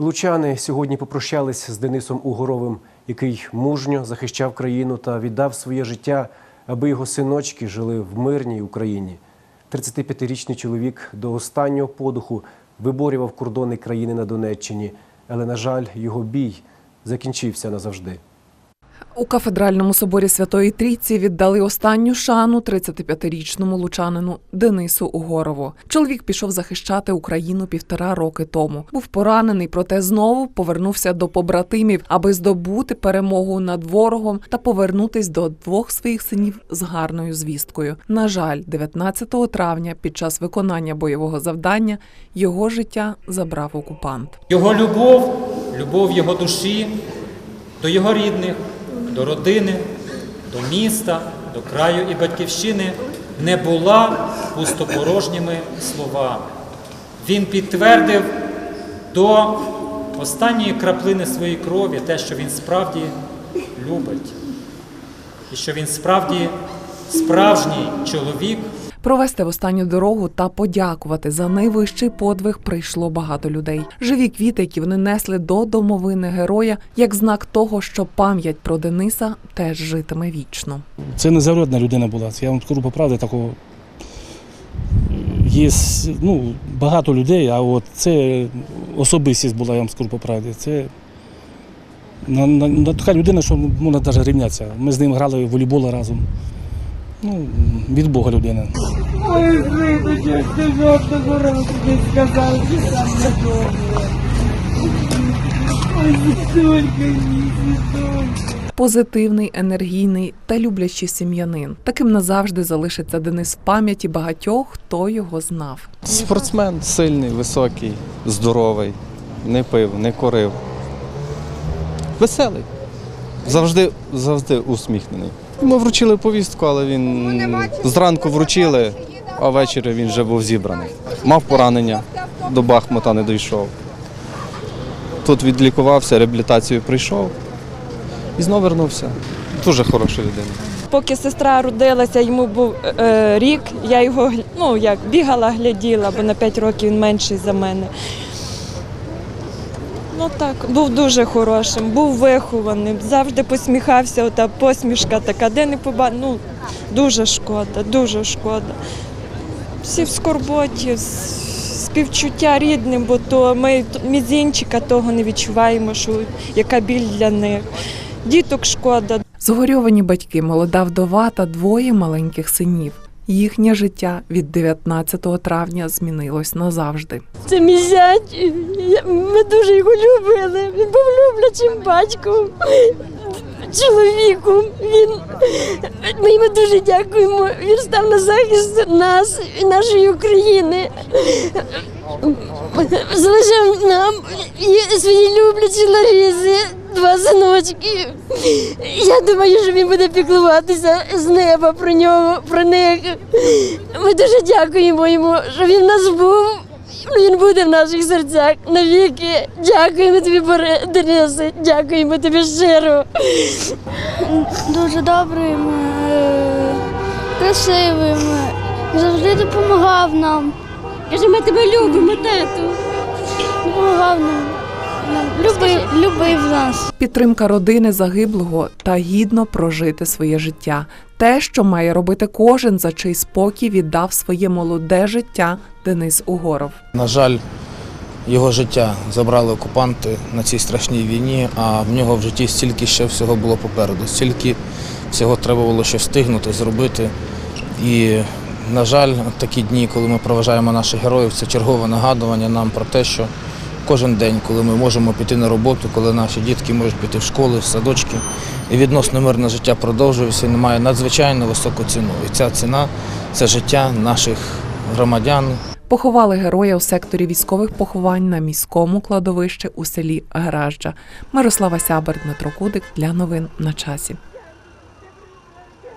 Лучани сьогодні попрощались з Денисом Угоровим, який мужньо захищав країну та віддав своє життя, аби його синочки жили в мирній Україні. 35-річний чоловік до останнього подуху виборював кордони країни на Донеччині, але, на жаль, його бій закінчився назавжди. У кафедральному соборі Святої Трійці віддали останню шану 35-річному лучанину Денису Угорову. Чоловік пішов захищати Україну півтора роки тому. Був поранений, проте знову повернувся до побратимів, аби здобути перемогу над ворогом та повернутись до двох своїх синів з гарною звісткою. На жаль, 19 травня, під час виконання бойового завдання, його життя забрав окупант. Його любов, любов його душі до його рідних, до родини, до міста, до краю і батьківщини не була пустопорожніми словами. Він підтвердив до останньої краплини своєї крові те, що він справді любить, і що він справді справжній чоловік. Провести в останню дорогу та подякувати за найвищий подвиг прийшло багато людей. Живі квіти, які вони несли до домовини героя, як знак того, що пам'ять про Дениса теж житиме вічно. Це незародна людина була. Я вам скажу по правді такого. Є ну, багато людей, а от це особистість була, я вам скажу по правді. Це на, на, на така людина, що можна навіть рівнятися. Ми з ним грали в волейбол разом. Ну, від Бога людина. Ой, ти жодного разу не сказав, що там не добре. Ой, Світулька. Позитивний, енергійний та люблячий сім'янин. Таким назавжди залишиться Денис в пам'яті багатьох, хто його знав. Спортсмен сильний, високий, здоровий, не пив, не курив. Веселий. Завжди, завжди усміхнений. Ми вручили повістку, але він зранку вручили, а ввечері він вже був зібраний. Мав поранення, до Бахмута не дійшов. Тут відлікувався, реабілітацію прийшов і знову вернувся. Дуже хороша людина. Поки сестра родилася, йому був е, рік, я його ну, як, бігала, гляділа, бо на 5 років він менший за мене. Ну так, був дуже хорошим, був вихованим, завжди посміхався, ота посмішка така, де не поба... ну, дуже шкода, дуже шкода. Всі в скорботі, співчуття рідним, бо то ми мізінчика того не відчуваємо, що яка біль для них. Діток шкода, Згорьовані батьки, молода вдова та двоє маленьких синів. Їхнє життя від 19 травня змінилось назавжди. Це мій зять. Ми дуже його любили. Він був люблячим батьком, чоловіком. Він ми йому дуже дякуємо. Він став на захист нас і нашої України. Залишив нам свої люблячі Ларізи, два синочки. Я думаю, що він буде піклуватися з неба про нього, про них. Ми дуже дякуємо йому, що він в нас був. Він буде в наших серцях навіки. Дякуємо тобі, Денисе. Дякуємо тобі щиро. дуже добрим, е, красивим, завжди допомагав нам. Каже, ми тебе любимо, тату. Допомагав нам. Любив, любив нас. Підтримка родини загиблого та гідно прожити своє життя. Те, що має робити кожен, за чий спокій віддав своє молоде життя Денис Угоров. На жаль, його життя забрали окупанти на цій страшній війні, а в нього в житті стільки ще всього було попереду, стільки всього треба було ще встигнути, зробити. І, на жаль, такі дні, коли ми проважаємо наших героїв, це чергове нагадування нам про те, що кожен день, коли ми можемо піти на роботу, коли наші дітки можуть піти в школи, в садочки, і відносно мирне життя продовжується, і має надзвичайно високу ціну. І ця ціна це життя наших громадян, Поховали героя у секторі військових поховань на міському кладовищі у селі Гражджа. Мирослава Сябер, Дмитро Кудик для новин на часі.